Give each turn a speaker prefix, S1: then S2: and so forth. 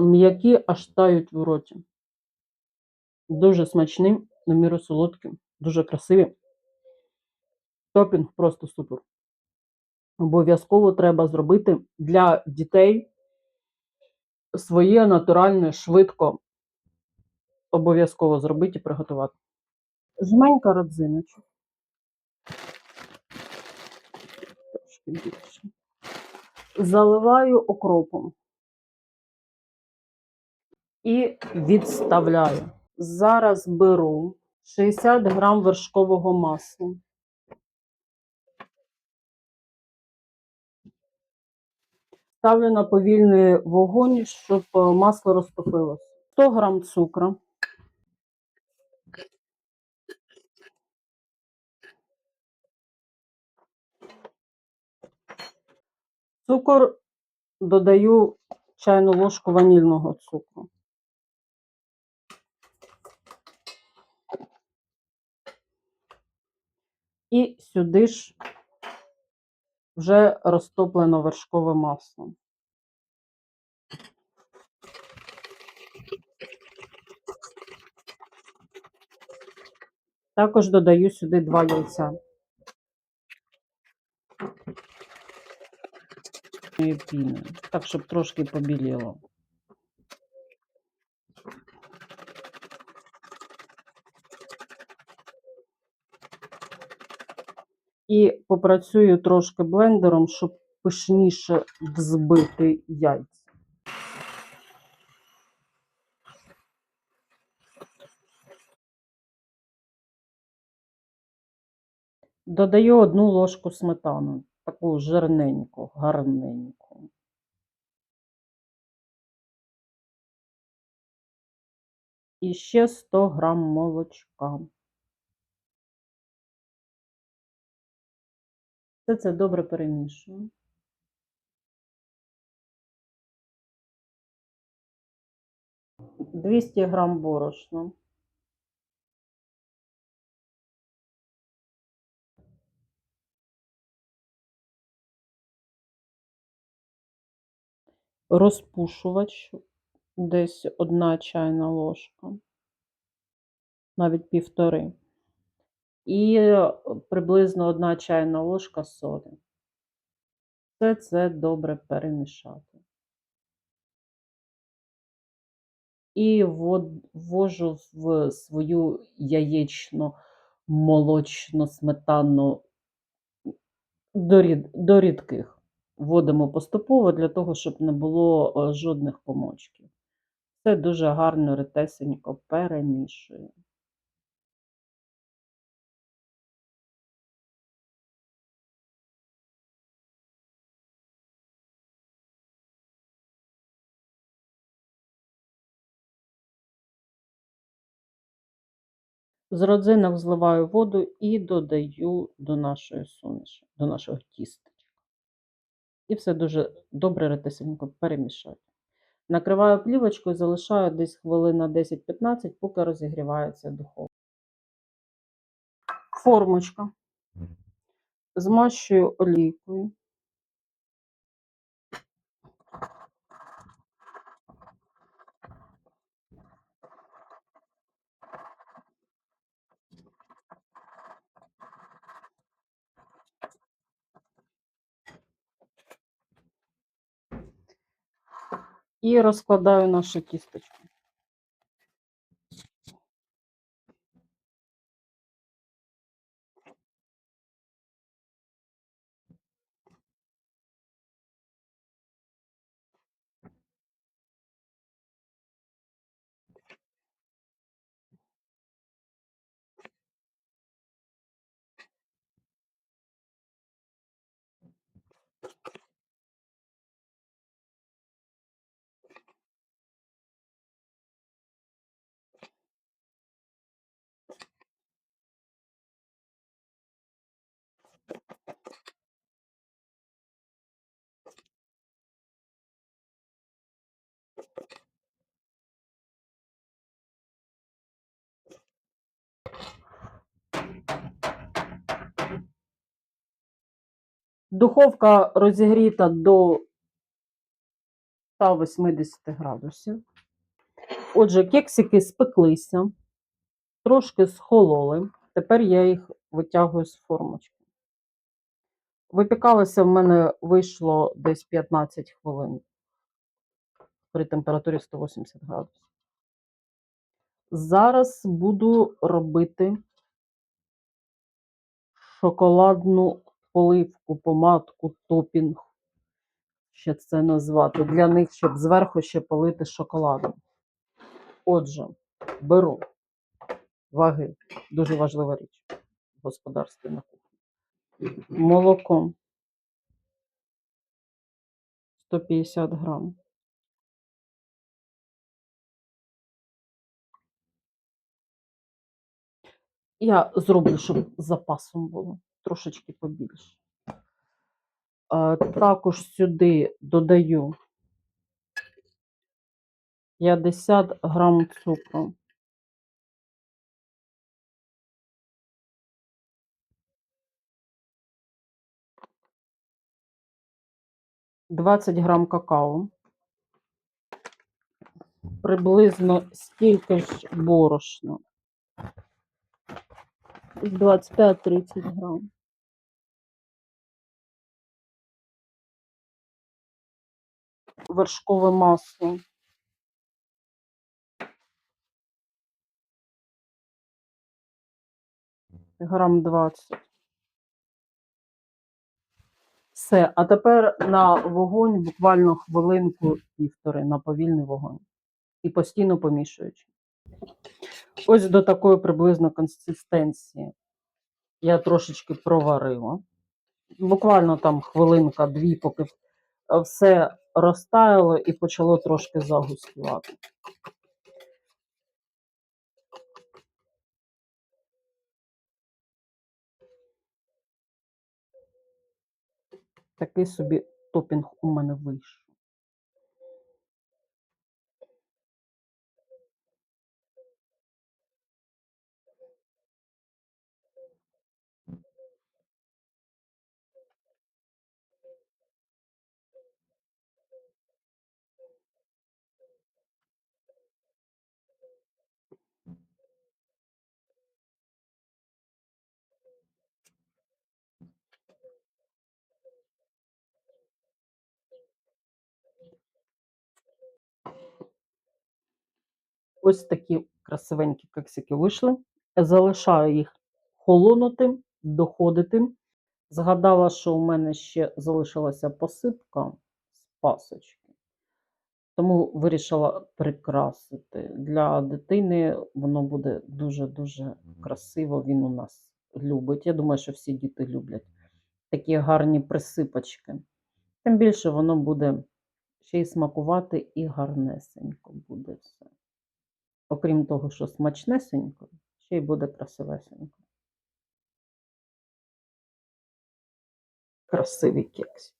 S1: М'які аж тають в роті. Дуже смачні, на міру солодкі, дуже красиві. Топінг просто супер. Обов'язково треба зробити для дітей своє натуральне, швидко. Обов'язково зробити і приготувати. Жменька родзиночок. Трошки більше. Заливаю окропом. І відставляю. Зараз беру 60 грам вершкового масла. Ставлю на повільний вогонь, щоб е, масло розтопилося. 100 грам цукру. Цукор додаю чайну ложку ванільного цукру. І сюди ж вже розтоплено вершкове масло. Також додаю сюди два яйця. Так, щоб трошки побіліло. І попрацюю трошки блендером, щоб пишніше взбити яйця. Додаю одну ложку сметану, таку жирненьку, гарненьку. І ще 100 грам молочка. Все це добре перемішую. Двісті грам борошна. Розпушувач десь одна чайна ложка, навіть півтори. І е, приблизно одна чайна ложка солі. Все це добре перемішати. І ввожу в свою яєчно молочно сметанну до, рід, до рідких. Вводимо поступово для того, щоб не було е, жодних комочків. Все дуже гарно, ретесенько перемішую. З родзинок зливаю воду і додаю до нашої суміші, до нашого тістечка. І все дуже добре ретесенько перемішаю. Накриваю плівочкою, залишаю десь хвилина 10-15, поки розігрівається духовка. Формочка. Змащую олійкою. І розкладаю нашу кісточку. Духовка розігріта до 180 градусів. Отже, кексики спеклися, трошки схололи. Тепер я їх витягую з формочки. Випікалося в мене вийшло десь 15 хвилин при температурі 180 градусів. Зараз буду робити шоколадну поливку, помадку, топінг, ще це назвати, для них, щоб зверху ще полити шоколадом. Отже, беру ваги, дуже важлива річ в господарстві на кухні. Молоко 150 грам. Я зроблю, щоб запасом було трошечки побільше. Також сюди додаю 50 грам цукру. Двадцять грам какао. Приблизно стільки ж борошна. 25-30 грам. Вершкове масло. Грам 20. Все, а тепер на вогонь буквально хвилинку півтори на повільний вогонь. І постійно помішуючи. Ось до такої приблизно консистенції я трошечки проварила. Буквально там хвилинка-дві, поки все розтаяло і почало трошки загустівати. Такий собі топінг у мене вийшов. Ось такі красивенькі кексики вийшли. Залишаю їх холонути, доходити. Згадала, що у мене ще залишилася посипка з пасочки, тому вирішила прикрасити. Для дитини воно буде дуже-дуже красиво. Він у нас любить. Я думаю, що всі діти люблять такі гарні присипочки. Тим більше воно буде ще й смакувати і гарнесенько буде все. Окрім того, що смачнесенько, ще й буде красивесенько. Красивий кекс.